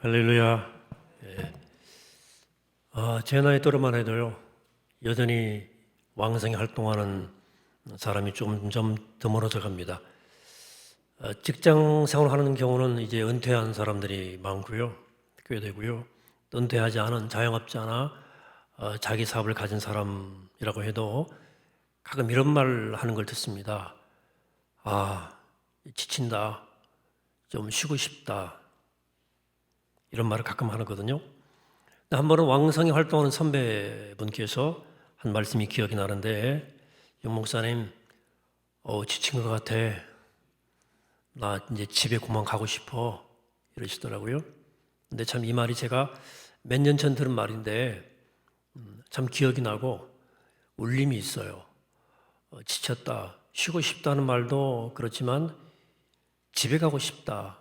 할렐루야. 예. 아, 제 나이 또래만 해도요, 여전히 왕성히 활동하는 사람이 점점 드물어져 갑니다. 어, 직장 생활하는 경우는 이제 은퇴한 사람들이 많고요, 꽤 되고요. 또 은퇴하지 않은 자영업자나 어, 자기 사업을 가진 사람이라고 해도 가끔 이런 말 하는 걸 듣습니다. 아, 지친다. 좀 쉬고 싶다. 이런 말을 가끔 하거든요. 한 번은 왕성히 활동하는 선배분께서 한 말씀이 기억이 나는데 용 목사님, 어, 지친 것 같아. 나 이제 집에 그만 가고 싶어. 이러시더라고요. 근데 참 이 말이 제가 몇 년 전 들은 말인데 음, 참 기억이 나고 울림이 있어요. 어, 지쳤다, 쉬고 싶다는 말도 그렇지만 집에 가고 싶다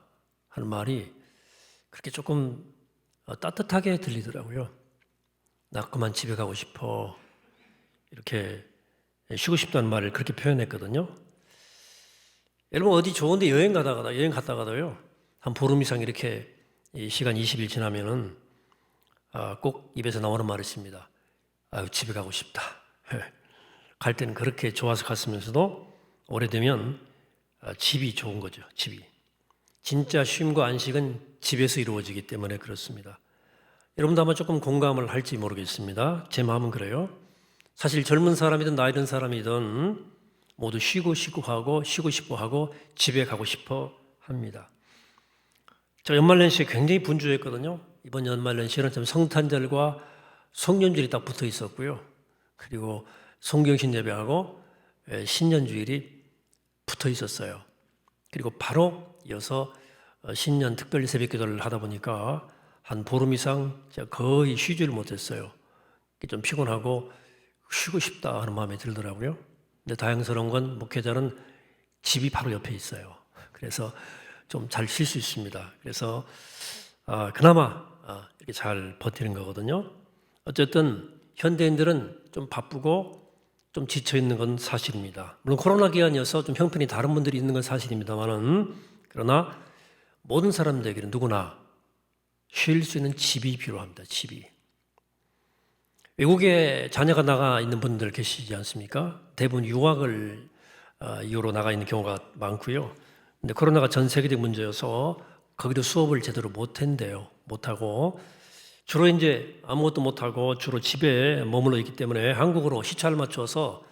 하는 말이 그렇게 조금 어, 따뜻하게 들리더라고요. 나 그만 집에 가고 싶어. 이렇게 쉬고 싶다는 말을 그렇게 표현했거든요. 여러분 어디 좋은데 여행 가다가 여행 갔다가도요 한 보름 이상 이렇게 이 시간 20일 지나면은 아, 꼭 입에서 나오는 말이 있습니다. 아유 집에 가고 싶다. 갈 때는 그렇게 좋아서 갔으면서도 오래되면 아, 집이 좋은 거죠. 집이 진짜 쉼과 안식은 집에서 이루어지기 때문에 그렇습니다. 여러분도 아마 조금 공감을 할지 모르겠습니다. 제 마음은 그래요. 사실 젊은 사람이든 나이 든 사람이든 모두 쉬고 싶고 하고 쉬고 싶어 하고 집에 가고 싶어 합니다. 저 연말 연시에 굉장히 분주했거든요. 이번 연말 연시는 좀 성탄절과 성년주일이 딱 붙어 있었고요. 그리고 성경신 예배하고 예, 신년주일이 붙어 있었어요. 그리고 바로 이어서 어, 신년 특별 새벽 기도를 하다 보니까 한 보름 이상 제가 거의 쉬지를 못했어요. 좀 피곤하고 쉬고 싶다 하는 마음이 들더라고요. 근데 다행스러운 건 목회자는 집이 바로 옆에 있어요. 그래서 좀 잘 쉴 수 있습니다. 그래서 아, 그나마 아, 이렇게 잘 버티는 거거든요. 어쨌든 현대인들은 좀 바쁘고 좀 지쳐 있는 건 사실입니다. 물론 코로나 기간이어서 좀 형편이 다른 분들이 있는 건 사실입니다만은 그러나 모든 사람들에게는 누구나 쉴 수 있는 집이 필요합니다. 집이. 외국에 자녀가 나가 있는 분들 계시지 않습니까? 대부분 유학을 어, 이유로 나가 있는 경우가 많고요. 근데 코로나가 전 세계적 문제여서 거기도 수업을 제대로 못 한대요. 못 하고 주로 이제 아무것도 못 하고 주로 집에 머물러 있기 때문에 한국으로 시차를 맞춰서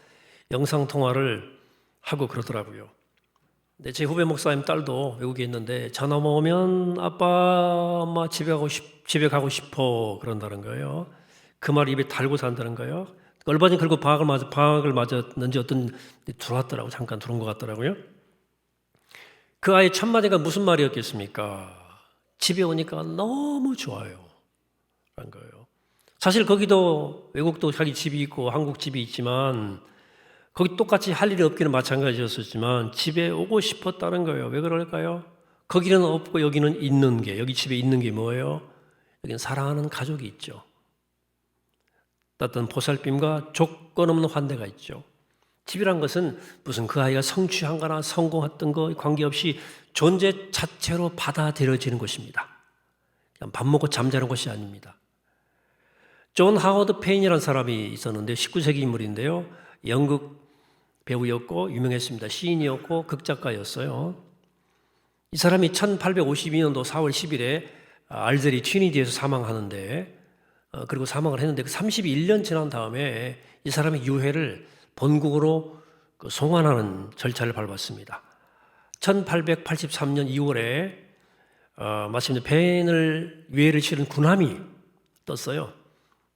영상 통화를 하고 그러더라고요. 근데 제 후배 목사님 딸도 외국에 있는데 전화 오면 아빠 엄마 집에 가고 싶 집에 가고 싶어 그런다는 거예요. 그 말 입에 달고 산다는 거예요. 얼마 전에 그리고 방학을 맞아 방학을 맞았는지 어떤 들어왔더라고 잠깐 들어온 것 같더라고요. 그 아이 첫 마디가 무슨 말이었겠습니까? 집에 오니까 너무 좋아요. 라는 거예요. 사실 거기도 외국도 자기 집이 있고 한국 집이 있지만 거기 똑같이 할 일이 없기는 마찬가지였었지만 집에 오고 싶었다는 거예요. 왜 그럴까요? 거기는 없고 여기는 있는 게 여기 집에 있는 게 뭐예요? 여기는 사랑하는 가족이 있죠. 따뜻한 보살핌과 조건 없는 환대가 있죠. 집이란 것은 무슨 그 아이가 성취한 거나 성공했던 거 관계없이 존재 자체로 받아들여지는 것입니다. 그냥 밥 먹고 잠자는 것이 아닙니다. 존 하워드 페인이라는 사람이 있었는데 19세기 인물인데요. 영국 배우였고 유명했습니다. 시인이었고 극작가였어요. 이 사람이 1852년도 4월 10일에 알제리 튀니디에서 사망하는데 어, 그리고 사망을 했는데 그 31년 지난 다음에 이 사람이 유해를 본국으로 그 송환하는 절차를 밟았습니다. 1883년 2월에 어, 마침 벤을 유해를 치른 군함이 떴어요.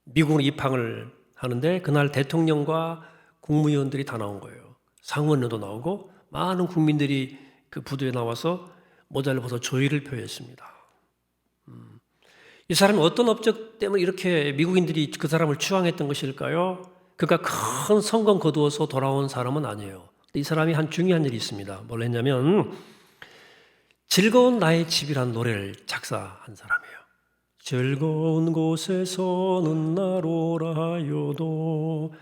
미국으로 입항을 하는데 그날 대통령과 국무위원들이 다 나온 거예요. 상원에도 나오고 많은 국민들이 그 부두에 나와서 모자를 벗어 조의를 표했습니다. 음. 이 사람이 어떤 업적 때문에 이렇게 미국인들이 그 사람을 추앙했던 것일까요? 그가 큰 성공 거두어서 돌아온 사람은 아니에요. 이 사람이 한 중요한 일이 있습니다. 뭘 했냐면 즐거운 나의 집이라는 노래를 작사한 사람이에요. 즐거운 곳에서는 날 오라여도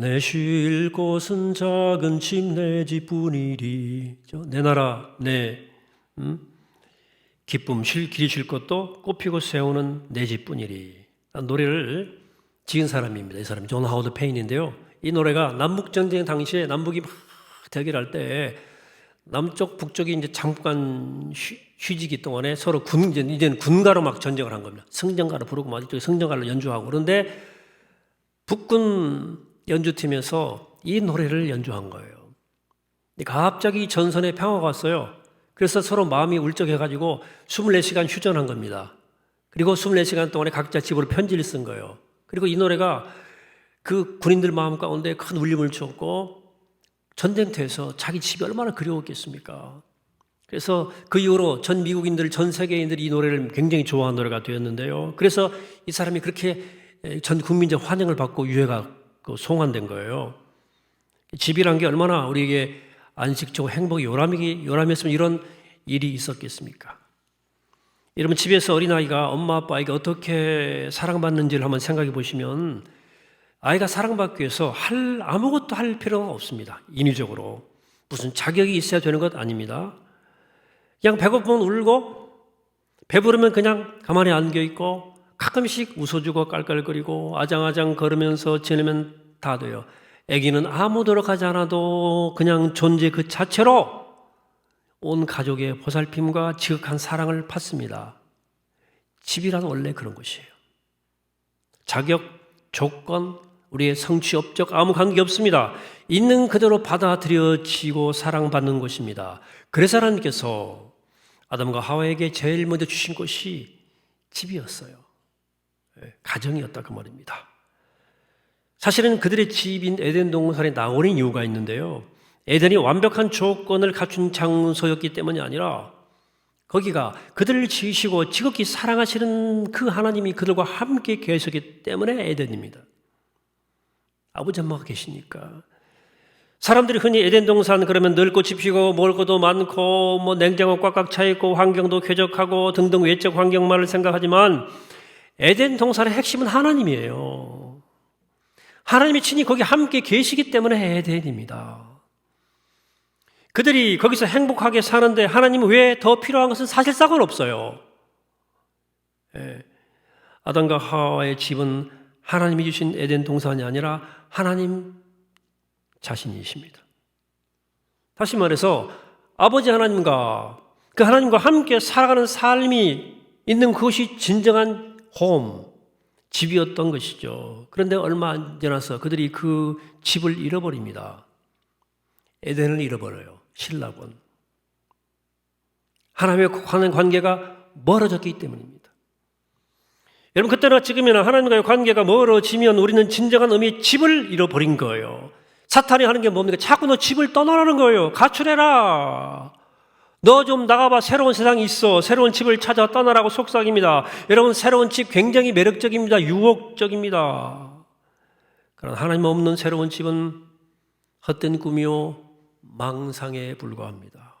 내 쉴 곳은 작은 집 내 집뿐이리 내 나라 내 음? 기쁨 쉴 길이 쉴 것도 꽃피고 세우는 내 집뿐이리. 노래를 지은 사람입니다. 이 사람이 존 하워드 페인인데요. 이 노래가 남북 전쟁 당시에 남북이 막 대결할 때 남쪽 북쪽이 이제 잠깐 쉬, 쉬지기 동안에 서로 군 이제 이제는 군가로 막 전쟁을 한 겁니다. 승전가로 부르고 막 이쪽에 승전가로 연주하고 그런데 북군 연주팀에서 이 노래를 연주한 거예요. 갑자기 전선에 평화가 왔어요. 그래서 서로 마음이 울적해가지고 24시간 휴전한 겁니다. 그리고 24시간 동안에 각자 집으로 편지를 쓴 거예요. 그리고 이 노래가 그 군인들 마음 가운데 큰 울림을 주었고 전쟁터에서 자기 집이 얼마나 그리웠겠습니까? 그래서 그 이후로 전 미국인들, 전 세계인들이 이 노래를 굉장히 좋아하는 노래가 되었는데요. 그래서 이 사람이 그렇게 전 국민적 환영을 받고 유해가 그 송환된 거예요. 집이란 게 얼마나 우리에게 안식처고 행복이 요람이 요람했으면 이런 일이 있었겠습니까? 여러분 집에서 어린아이가 엄마 아빠에게 어떻게 사랑받는지를 한번 생각해 보시면 아이가 사랑받기 위해서 할 아무것도 할 필요가 없습니다. 인위적으로 무슨 자격이 있어야 되는 것 아닙니다. 그냥 배고프면 울고 배부르면 그냥 가만히 안겨 있고 가끔씩 웃어주고 깔깔거리고 아장아장 걸으면서 지내면 다 돼요. 아기는 아무 노력하지 않아도 그냥 존재 그 자체로 온 가족의 보살핌과 지극한 사랑을 받습니다. 집이란 원래 그런 것이에요. 자격, 조건, 우리의 성취 업적 아무 관계 없습니다. 있는 그대로 받아들여지고 사랑받는 것입니다. 그래서 하나님께서 아담과 하와에게 제일 먼저 주신 것이 집이었어요. 예, 가정이었다 그 말입니다. 사실은 그들의 집인 에덴 동산에 나오는 이유가 있는데요. 에덴이 완벽한 조건을 갖춘 장소였기 때문이 아니라 거기가 그들을 지으시고 지극히 사랑하시는 그 하나님이 그들과 함께 계시기 때문에 에덴입니다. 아버지 엄마가 계시니까. 사람들이 흔히 에덴 동산 그러면 넓고 짚히고 먹을 것도 많고 뭐 냉장고 꽉꽉 차 있고 환경도 쾌적하고 등등 외적 환경만을 생각하지만 에덴 동산의 핵심은 하나님이에요. 하나님이 친히 거기 함께 계시기 때문에 에덴입니다. 그들이 거기서 행복하게 사는데 하나님은 왜 더 필요한 것은 사실상은 없어요. 예. 아담과 하와의 집은 하나님이 주신 에덴 동산이 아니라 하나님 자신이십니다. 다시 말해서 아버지 하나님과 그 하나님과 함께 살아가는 삶이 있는 그것이 진정한 홈, 집이었던 것이죠. 그런데 얼마 안 지나서 그들이 그 집을 잃어버립니다. 에덴을 잃어버려요. 신라군. 하나님의 관계가 멀어졌기 때문입니다. 여러분 그때나 지금이나 하나님과의 관계가 멀어지면 우리는 진정한 의미의 집을 잃어버린 거예요. 사탄이 하는 게 뭡니까? 자꾸 너 집을 떠나라는 거예요. 가출해라. 너 좀 나가봐. 새로운 세상이 있어. 새로운 집을 찾아 떠나라고 속삭입니다. 여러분, 새로운 집 굉장히 매력적입니다. 유혹적입니다. 그러나 하나님 없는 새로운 집은 헛된 꿈이요. 망상에 불과합니다.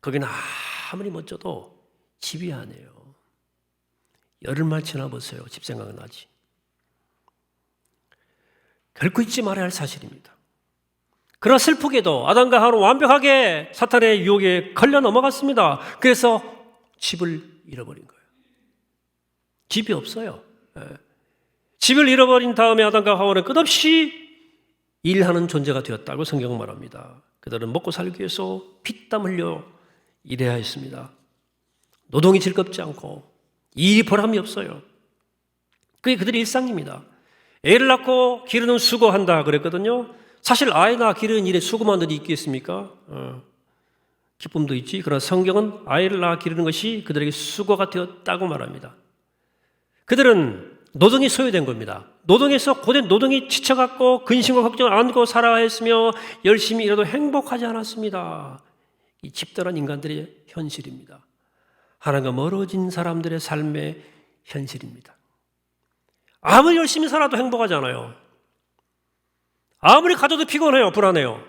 거기는 아무리 멋져도 집이 아니에요. 열흘만 지나보세요. 집 생각은 나지. 결코 잊지 말아야 할 사실입니다. 그러나 슬프게도 아담과 하와는 완벽하게 사탄의 유혹에 걸려 넘어갔습니다. 그래서 집을 잃어버린 거예요. 집이 없어요. 예. 집을 잃어버린 다음에 아담과 하와는 끝없이 일하는 존재가 되었다고 성경은 말합니다. 그들은 먹고 살기 위해서 피땀 흘려 일해야 했습니다. 노동이 즐겁지 않고 일이 보람이 없어요. 그게 그들의 일상입니다. 애를 낳고 기르는 수고한다 그랬거든요. 사실 아이 낳아 기르는 일에 수고만 더 있겠습니까? 어. 기쁨도 있지. 그러나 성경은 아이를 낳아 기르는 것이 그들에게 수고가 되었다고 말합니다. 그들은 노동이 소요된 겁니다. 노동에서 고된 노동이 지쳐갖고 근심과 걱정을 안고 살아야 했으며 열심히 일해도 행복하지 않았습니다. 이 집단한 인간들의 현실입니다. 하나님과 멀어진 사람들의 삶의 현실입니다. 아무리 열심히 살아도 행복하지 않아요. 아무리 가져도 피곤해요. 불안해요.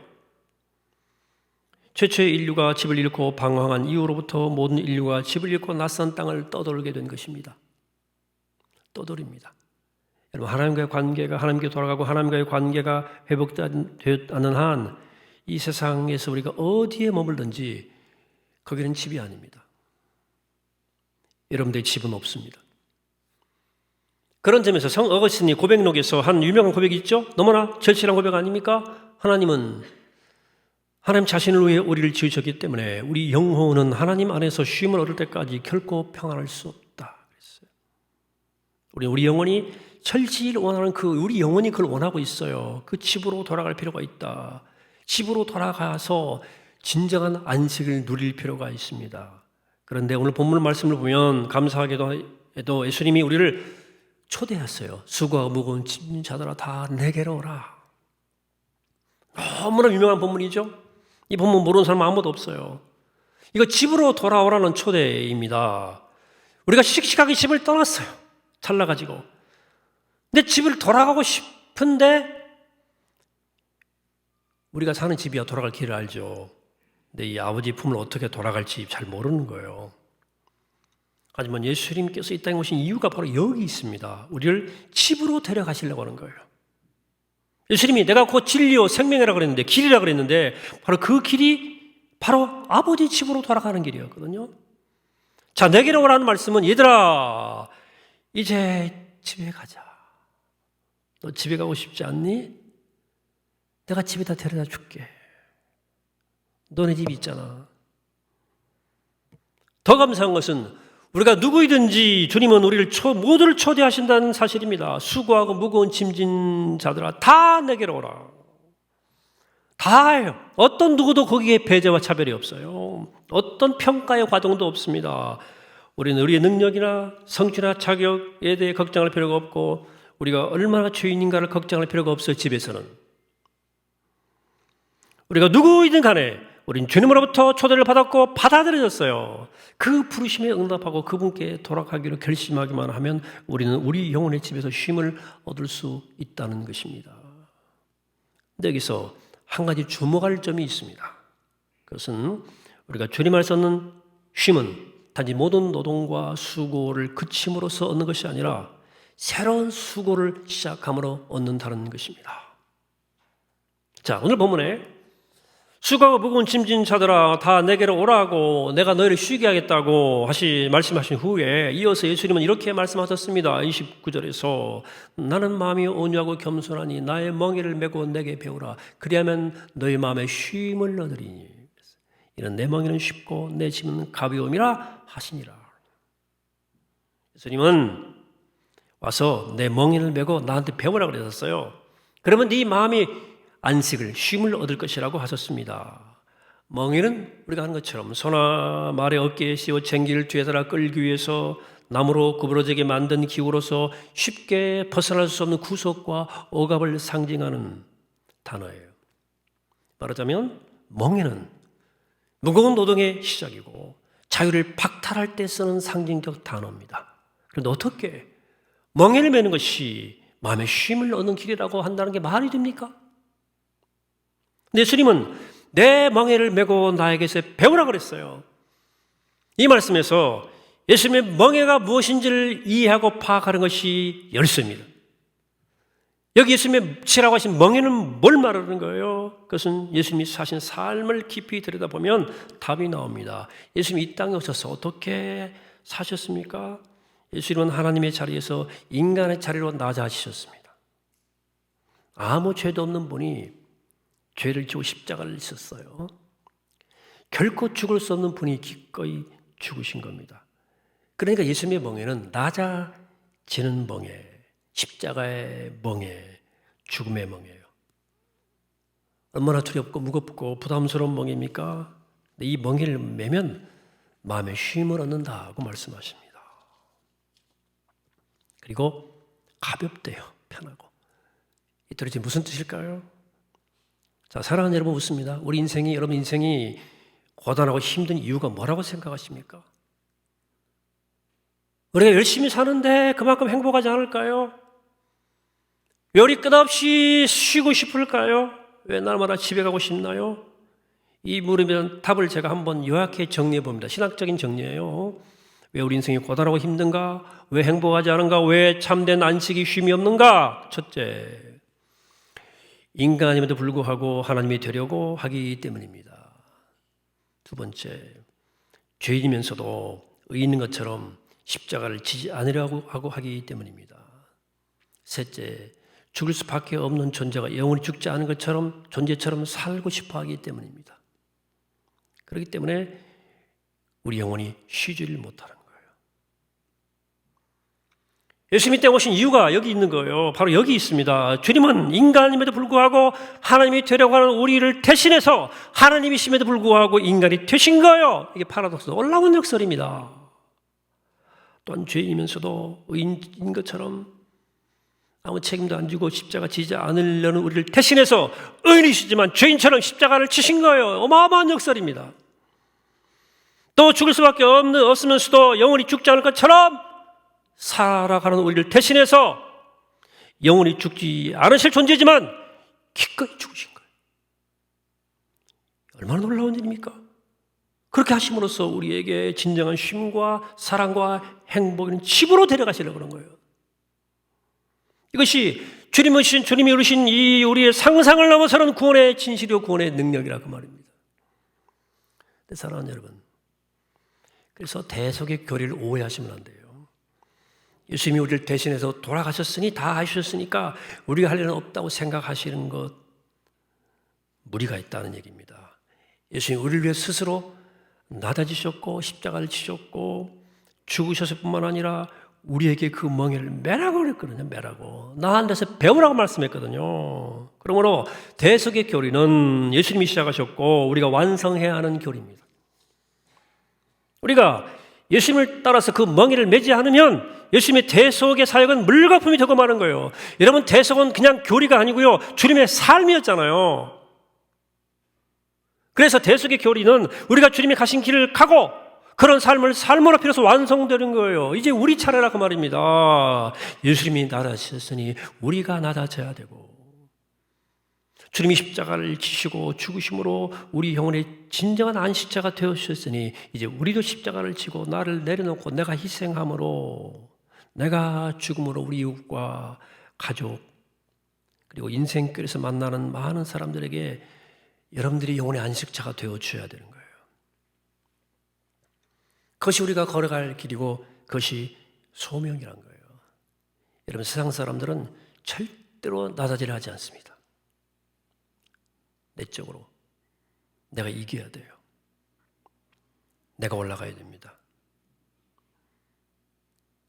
최초의 인류가 집을 잃고 방황한 이후로부터 모든 인류가 집을 잃고 낯선 땅을 떠돌게 된 것입니다. 떠돌입니다. 여러분, 하나님과의 관계가 하나님께 돌아가고 하나님과의 관계가 회복되었다는 한 이 세상에서 우리가 어디에 머물든지 거기는 집이 아닙니다. 여러분들의 집은 없습니다. 그런 점에서 성 어거스틴이 고백록에서 한 유명한 고백이 있죠? 너무나 절실한 고백 아닙니까? 하나님은 하나님 자신을 위해 우리를 지으셨기 때문에 우리 영혼은 하나님 안에서 쉼을 얻을 때까지 결코 평안할 수 없다. 그랬어요. 우리 우리 영혼이 철지를 원하는 그 우리 영혼이 그걸 원하고 있어요. 그 집으로 돌아갈 필요가 있다. 집으로 돌아가서 진정한 안식을 누릴 필요가 있습니다. 그런데 오늘 본문 말씀을 보면 감사하게도 예수님이 우리를 초대했어요. 수고하고 무거운 짐진 자들아 다 내게로 오라. 너무나 유명한 본문이죠. 이 본문 모르는 사람 아무도 없어요. 이거 집으로 돌아오라는 초대입니다. 우리가 씩씩하게 집을 떠났어요. 잘나가지고. 근데 집을 돌아가고 싶은데 우리가 사는 집이야 돌아갈 길을 알죠. 근데 이 아버지 품을 어떻게 돌아갈지 잘 모르는 거예요. 하지만 예수님께서 이 땅에 오신 이유가 바로 여기 있습니다. 우리를 집으로 데려가시려고 하는 거예요. 예수님이 내가 곧 진리요 생명이라 그랬는데 길이라 그랬는데 바로 그 길이 바로 아버지 집으로 돌아가는 길이었거든요. 자, 내게로 오라는 말씀은 얘들아 이제 집에 가자. 너 집에 가고 싶지 않니? 내가 집에다 데려다 줄게. 너네 집 있잖아. 더 감사한 것은 우리가 누구이든지 주님은 우리를 초, 모두를 초대하신다는 사실입니다. 수고하고 무거운 짐진 자들아 다 내게로 오라. 다예요. 어떤 누구도 거기에 배제와 차별이 없어요. 어떤 평가의 과정도 없습니다. 우리는 우리의 능력이나 성취나 자격에 대해 걱정할 필요가 없고 우리가 얼마나 죄인인가를 걱정할 필요가 없어요. 집에서는. 우리가 누구이든 간에 우린 주님으로부터 초대를 받았고 받아들여졌어요. 그 부르심에 응답하고 그분께 돌아가기로 결심하기만 하면 우리는 우리 영혼의 집에서 쉼을 얻을 수 있다는 것입니다. 근데 여기서 한 가지 주목할 점이 있습니다. 그것은 우리가 주님 안에서 얻는 쉼은 단지 모든 노동과 수고를 그침으로써 얻는 것이 아니라 새로운 수고를 시작함으로 얻는다는 것입니다. 자, 오늘 본문에 수고하고 무거운 짐진 자들아 다 내게로 오라고 내가 너희를 쉬게 하겠다고 하시 말씀하신 후에 이어서 예수님은 이렇게 말씀하셨습니다. 29절에서 나는 마음이 온유하고 겸손하니 나의 멍에를 메고 내게 배우라 그리하면 너희 마음에 쉼을 얻으리니 이런 내 멍에는 쉽고 내 짐은 가벼움이라 하시니라. 예수님은 와서 내 멍에를 메고 나한테 배우라 그러셨어요. 그러면 네 마음이 안식을 쉼을 얻을 것이라고 하셨습니다. 멍에는 우리가 하는 것처럼 소나 말의 어깨에 씌워 쟁기를 뒤에다가 끌기 위해서 나무로 구부러지게 만든 기구로서 쉽게 벗어날 수 없는 구속과 억압을 상징하는 단어예요. 말하자면 멍에는 무거운 노동의 시작이고 자유를 박탈할 때 쓰는 상징적 단어입니다. 그런데 어떻게 멍에를 매는 것이 마음의 쉼을 얻는 길이라고 한다는 게 말이 됩니까? 예수님은 내 멍에를 메고 나에게서 배우라 그랬어요. 이 말씀에서 예수님의 멍에가 무엇인지를 이해하고 파악하는 것이 열쇠입니다. 여기 예수님의 치라고 하신 멍에는 뭘 말하는 거예요? 그것은 예수님이 사신 삶을 깊이 들여다보면 답이 나옵니다. 예수님이 이 땅에 오셔서 어떻게 사셨습니까? 예수님은 하나님의 자리에서 인간의 자리로 낮아지셨습니다. 아무 죄도 없는 분이 죄를 지고 십자가를 지었어요. 결코 죽을 수 없는 분이 기꺼이 죽으신 겁니다. 그러니까 예수님의 멍에는 낮아지는 멍에, 십자가의 멍에, 죽음의 멍에요. 얼마나 두렵고 무겁고 부담스러운 멍입니까? 이 멍에를 매면 마음의 쉼을 얻는다고 말씀하십니다. 그리고 가볍대요. 편하고. 이 도대체 무슨 뜻일까요? 자, 사랑하는 여러분 묻습니다. 우리 인생이, 여러분 인생이 고단하고 힘든 이유가 뭐라고 생각하십니까? 우리가 열심히 사는데 그만큼 행복하지 않을까요? 왜 우리 끝없이 쉬고 싶을까요? 왜 날마다 집에 가고 싶나요? 이 물으면 답을 제가 한번 요약해 정리해 봅니다. 신학적인 정리예요. 왜 우리 인생이 고단하고 힘든가? 왜 행복하지 않은가? 왜 참된 안식이 쉼이 없는가? 첫째, 인간임에도 불구하고 하나님이 되려고 하기 때문입니다. 두 번째, 죄인이면서도 의인인 것처럼 십자가를 지지 않으려고 하고 하기 때문입니다. 셋째, 죽을 수밖에 없는 존재가 영원히 죽지 않은 것처럼 존재처럼 살고 싶어 하기 때문입니다. 그렇기 때문에 우리 영혼이 쉬지를 못하는 거예요. 예수님이 때 오신 이유가 여기 있는 거예요. 바로 여기 있습니다. 주님은 인간임에도 불구하고 하나님이 되려고 하는 우리를 대신해서 하나님이심에도 불구하고 인간이 되신 거예요. 이게 파라독스 놀라운 역설입니다. 또한 죄인이면서도 의인인 것처럼 아무 책임도 안 지고 십자가 지지 않으려는 우리를 대신해서 의인이시지만 죄인처럼 십자가를 치신 거예요. 어마어마한 역설입니다. 또 죽을 수밖에 없는 없으면서도 영원히 죽지 않을 것처럼 살아가는 우리를 대신해서 영원히 죽지 않으실 존재지만 기꺼이 죽으신 거예요. 얼마나 놀라운 일입니까? 그렇게 하심으로써 우리에게 진정한 쉼과 사랑과 행복을 집으로 데려가시려고 그런 거예요. 이것이 주님이 신 주님이 이루신 이 우리의 상상을 넘어서는 구원의 진실이요 구원의 능력이라 그 말입니다. 네, 사랑하는 여러분, 그래서 대속의 교리를 오해하시면 안 돼요. 예수님이 우리를 대신해서 돌아가셨으니 다 하셨으니까 우리가 할 일은 없다고 생각하시는 것 무리가 있다는 얘기입니다. 예수님이 우리를 위해 스스로 나다지셨고 십자가를 지셨고 죽으셨을 뿐만 아니라 우리에게 그 멍에를 매라고 그랬거든요. 매라고. 나한테서 배우라고 말씀했거든요. 그러므로 대속의 교리는 예수님이 시작하셨고 우리가 완성해야 하는 교리입니다. 우리가 예수님을 따라서 그 멍에를 매지 않으면 예수님의 대속의 사역은 물거품이 되고 마는 거예요. 여러분 대속은 그냥 교리가 아니고요. 주님의 삶이었잖아요. 그래서 대속의 교리는 우리가 주님이 가신 길을 가고 그런 삶을 삶으로 필요해서 완성되는 거예요. 이제 우리 차례라 그 말입니다. 예수님이 나다지셨으니 우리가 나다져야 되고 주님이 십자가를 지시고 죽으심으로 우리 영혼의 진정한 안식자가 되어주셨으니 이제 우리도 십자가를 지고 나를 내려놓고 내가 희생함으로 내가 죽음으로 우리 이웃과 가족 그리고 인생길에서 만나는 많은 사람들에게 여러분들이 영혼의 안식자가 되어줘야 되는 거예요. 그것이 우리가 걸어갈 길이고 그것이 소명이란 거예요. 여러분 세상 사람들은 절대로 나다지를 하지 않습니다. 내적으로 내가 이겨야 돼요. 내가 올라가야 됩니다.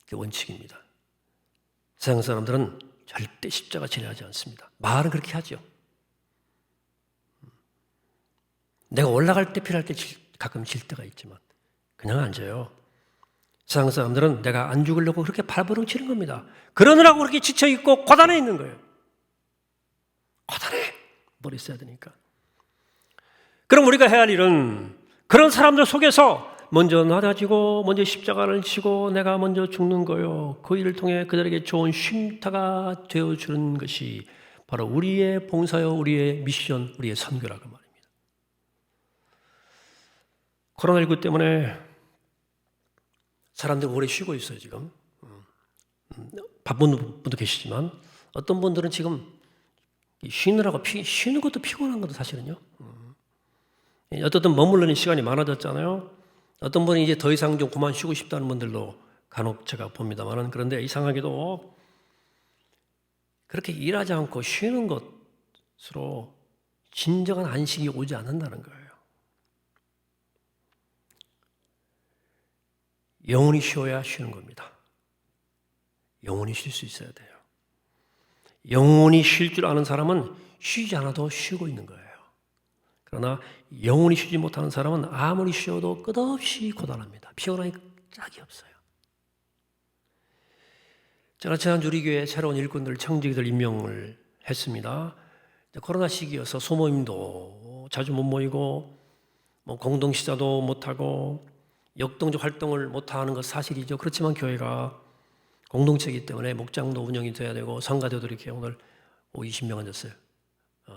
그게 원칙입니다. 세상 사람들은 절대 십자가 지내하지 않습니다. 말은 그렇게 하죠. 내가 올라갈 때 필요할 때 가끔 질 때가 있지만 그냥 앉아요. 세상 사람들은 내가 안 죽으려고 그렇게 발버둥 치는 겁니다. 그러느라고 그렇게 지쳐 있고 고단해 있는 거예요. 고단해. 머리 써야 되니까. 그럼 우리가 해야 할 일은 그런 사람들 속에서 먼저 낮아지고 먼저 십자가를 지고 내가 먼저 죽는 거요. 그 일을 통해 그들에게 좋은 쉼터가 되어 주는 것이 바로 우리의 봉사요, 우리의 미션, 우리의 선교라고 말입니다. 코로나19 때문에 사람들 오래 쉬고 있어요, 지금. 음, 바쁜 분도 계시지만 어떤 분들은 지금 쉬느라고 피, 쉬는 것도 피곤한 것도 사실은요. 음. 어떤 머무르는 시간이 많아졌잖아요. 어떤 분이 이제 더 이상 좀 그만 쉬고 싶다는 분들도 간혹 제가 봅니다만은 그런데 이상하게도 그렇게 일하지 않고 쉬는 것으로 진정한 안식이 오지 않는다는 거예요. 영원히 쉬어야 쉬는 겁니다. 영원히 쉴 수 있어야 돼요. 영원히 쉴줄 아는 사람은 쉬지 않아도 쉬고 있는 거예요. 그러나 영원히 쉬지 못하는 사람은 아무리 쉬어도 끝없이 고단합니다. 피곤하니 짝이 없어요. 제가 지난주 우리 교회 새로운 일꾼들, 청지기들 임명을 했습니다. 코로나 시기여서 소모임도 자주 못 모이고 뭐 공동시자도 못하고 역동적 활동을 못하는 것 사실이죠. 그렇지만 교회가 공동체이기 때문에 목장도 운영이 돼야 되고 성가대도 이렇게 오늘 20명 앉았어요. 어.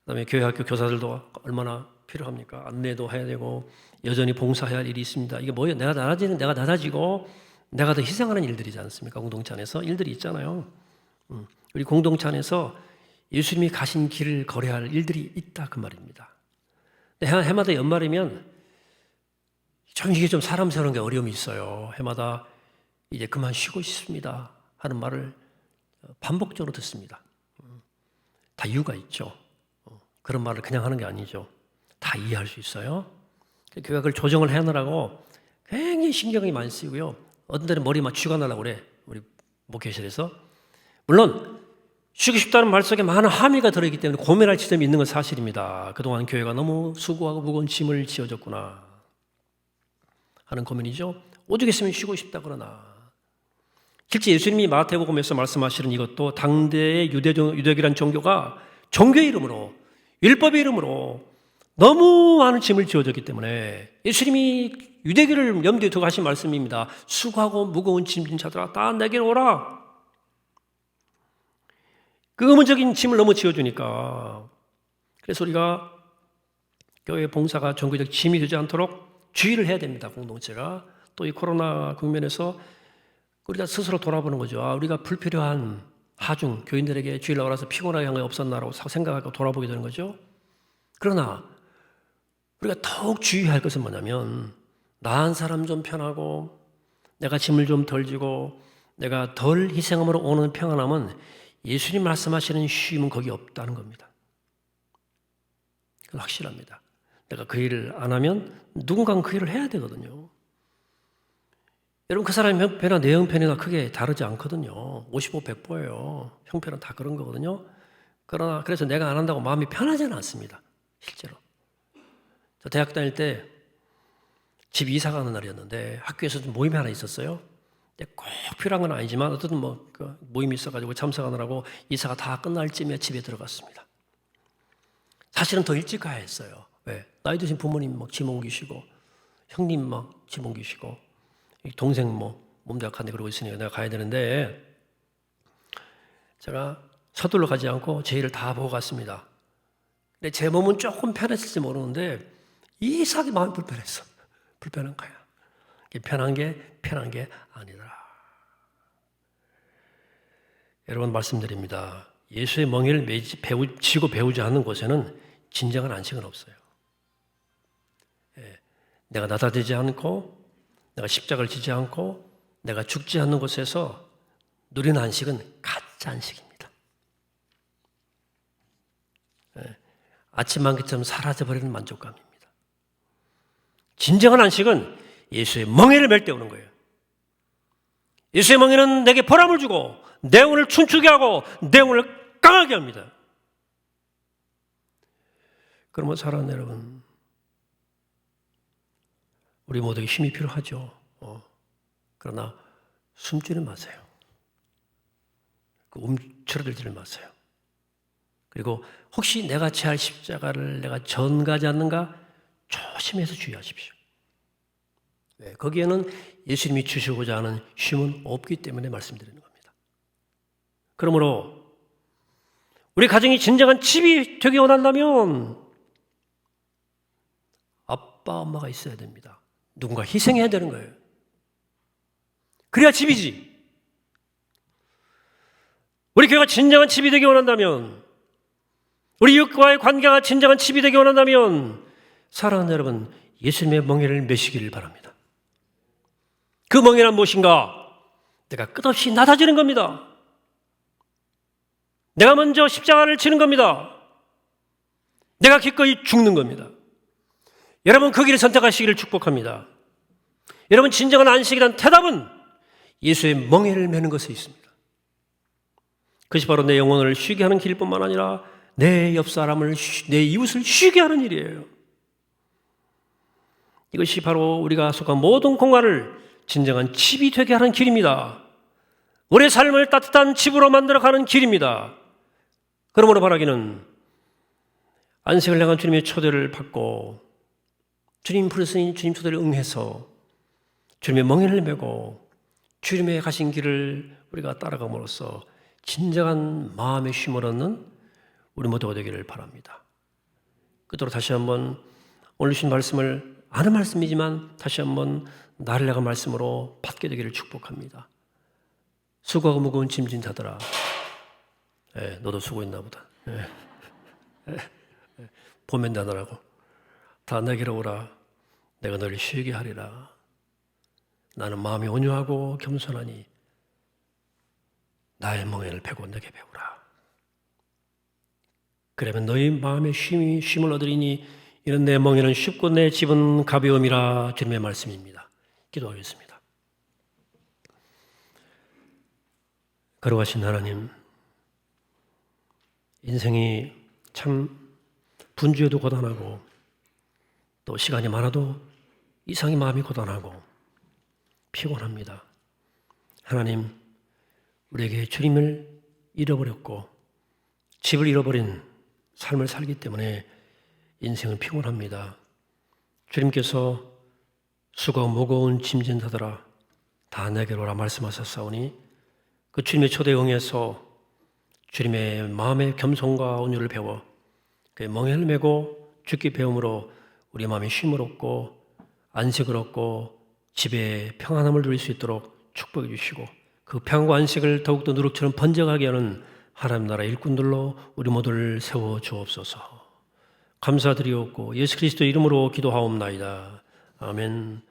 그다음에 교회 학교 교사들도 얼마나 필요합니까? 안내도 해야 되고 여전히 봉사해야 할 일이 있습니다. 이게 뭐예요? 내가 낮아지는 내가 낮아지고 내가 더 희생하는 일들이지 않습니까? 공동체 안에서 일들이 있잖아요. 음. 우리 공동체 안에서 예수님이 가신 길을 걸어야 할 일들이 있다 그 말입니다. 해마다 연말이면 좀 이게 좀 사람스러운 게 어려움이 있어요. 해마다 이제 그만 쉬고 싶습니다 하는 말을 반복적으로 듣습니다. 다 이유가 있죠. 어, 그런 말을 그냥 하는 게 아니죠. 다 이해할 수 있어요. 교회가 그걸 조정을 해내라고 굉장히 신경이 많이 쓰이고요. 어떤 데는 머리 막 쥐가 날라고 그래. 우리 목회실에서. 물론 쉬고 싶다는 말 속에 많은 함의가 들어있기 때문에 고민할 지점이 있는 건 사실입니다. 그동안 교회가 너무 수고하고 무거운 짐을 지어졌구나 하는 고민이죠. 오죽했으면 쉬고 싶다 그러나 실제 예수님이 마태복음에서 말씀하시는 이것도 당대의 유대 유대교란 종교가 종교의 이름으로 율법의 이름으로 너무 많은 짐을 지어졌기 때문에 예수님이 유대교를 염두에 두고 하신 말씀입니다. 수고하고 무거운 짐진 자들아 다 내게로 오라. 그 의문적인 짐을 너무 지어주니까 그래서 우리가 교회 봉사가 종교적 짐이 되지 않도록 주의를 해야 됩니다. 공동체가 또 이 코로나 국면에서 우리가 스스로 돌아보는 거죠. 아, 우리가 불필요한 하중 교인들에게 주일 나와서 피곤하게 한 게 없었나라고 생각하고 돌아보게 되는 거죠. 그러나 우리가 더욱 주의할 것은 뭐냐면 나 한 사람 좀 편하고 내가 짐을 좀 덜 지고 내가 덜 희생함으로 오는 평안함은 예수님 말씀하시는 쉼은 거기 없다는 겁니다. 확실합니다. 내가 그 일을 안 하면 누군가는 그 일을 해야 되거든요. 여러분 그 사람의 형편이나 내 형편이나 크게 다르지 않거든요. 55, 100보예요. 형편은 다 그런 거거든요. 그러나 그래서 내가 안 한다고 마음이 편하지는 않습니다. 실제로. 저 대학 다닐 때 집 이사 가는 날이었는데 학교에서 모임이 하나 있었어요. 꼭 필요한 건 아니지만 어쨌든 뭐 그 모임이 있어가지고 참석하느라고 이사가 다 끝날 쯤에 집에 들어갔습니다. 사실은 더 일찍 가야 했어요. 왜? 나이 드신 부모님 막 짐 옮기시고 형님 막 짐 옮기시고 동생 뭐 몸도 약한데 그러고 있으니까 내가 가야 되는데 제가 서둘러 가지 않고 제 일을 다 보고 갔습니다. 근데 제 몸은 조금 편했을지 모르는데 이상하게 마음이 불편했어. 불편한 거야. 편한 게 편한 게 아니더라. 여러분 말씀드립니다. 예수의 멍에를 매지, 배우, 지고 배우지 않는 곳에는 진정한 안식은 없어요. 예, 내가 나다되지 않고 내가 십자가를 지지 않고 내가 죽지 않는 곳에서 누리는 안식은 가짜 안식입니다. 예, 아침 만기처럼 사라져버리는 만족감입니다. 진정한 안식은 예수의 멍에를 오는 거예요. 예수의 멍에는 내게 보람을 주고 내 영혼을 춤추게 하고 내 영혼을 강하게 합니다. 그러면 사랑하는 여러분, 우리 모두에게 힘이 필요하죠. 어. 그러나 숨지는 마세요. 그 움츠러들지를 마세요. 그리고 혹시 내가 취할 십자가를 내가 전가지 않는가 조심해서 주의하십시오. 네, 거기에는 예수님이 주시고자 하는 쉼은 없기 때문에 말씀드리는 겁니다. 그러므로 우리 가정이 진정한 집이 되기 원한다면 아빠, 엄마가 있어야 됩니다. 누군가 희생해야 되는 거예요. 그래야 집이지. 우리 교회가 진정한 집이 되기 원한다면, 우리 육과의 관계가 진정한 집이 되기 원한다면, 사랑하는 여러분, 예수님의 멍에를 메시기를 바랍니다. 그 멍에란 무엇인가? 내가 끝없이 낮아지는 겁니다. 내가 먼저 십자가를 치는 겁니다. 내가 기꺼이 죽는 겁니다. 여러분 그 길을 선택하시기를 축복합니다. 여러분 진정한 안식이란 대답은 예수의 멍에를 매는 것에 있습니다. 그것이 바로 내 영혼을 쉬게 하는 길뿐만 아니라 내 옆 사람을 내 이웃을 쉬게 하는 일이에요. 이것이 바로 우리가 속한 모든 공간을 진정한 집이 되게 하는 길입니다. 우리의 삶을 따뜻한 집으로 만들어 가는 길입니다. 그러므로 바라기는 안식을 향한 주님의 초대를 받고 주님 부르신 주님 초대를 응해서 주님의 멍에를 메고 주님의 가신 길을 우리가 따라감으로써 진정한 마음의 쉼을 얻는 우리 모두가 되기를 바랍니다. 끝으로 다시 한번 오늘 주신 말씀을 아는 말씀이지만 다시 한번 나를 내가 말씀으로 받게 되기를 축복합니다. 수고하고 무거운 짐진 자들아. 예, 너도 수고했나 보다. 예. 예. 보면 나더라고. 다 내게로 오라. 내가 너를 쉬게 하리라. 나는 마음이 온유하고 겸손하니 나의 멍에를 베고 내게 배우라. 그러면 너희 마음에 쉼이 쉼을 얻으리니 이는 내 멍에는 쉽고 내 집은 가벼움이라 주님의 말씀입니다. 기도하겠습니다. 거룩하신 하나님, 인생이 참 분주해도 고단하고 또 시간이 많아도 이상히 마음이 고단하고 피곤합니다. 하나님, 우리에게 주님을 잃어버렸고 집을 잃어버린 삶을 살기 때문에 인생은 피곤합니다. 주님께서 수고 무거운 짐진 자들아 다 내게로 오라 말씀하셨사오니 그 주님의 초대에 응해서 주님의 마음의 겸손과 온유를 배워 그 멍에를 메고 죽기 배움으로 우리 마음이 쉼을 얻고 안식을 얻고 집에 평안함을 누릴 수 있도록 축복해 주시고 그 평안과 안식을 더욱더 누룩처럼 번져가게 하는 하나님 나라 일꾼들로 우리 모두를 세워 주옵소서. 감사드리옵고 예수 그리스도 이름으로 기도하옵나이다. 아멘.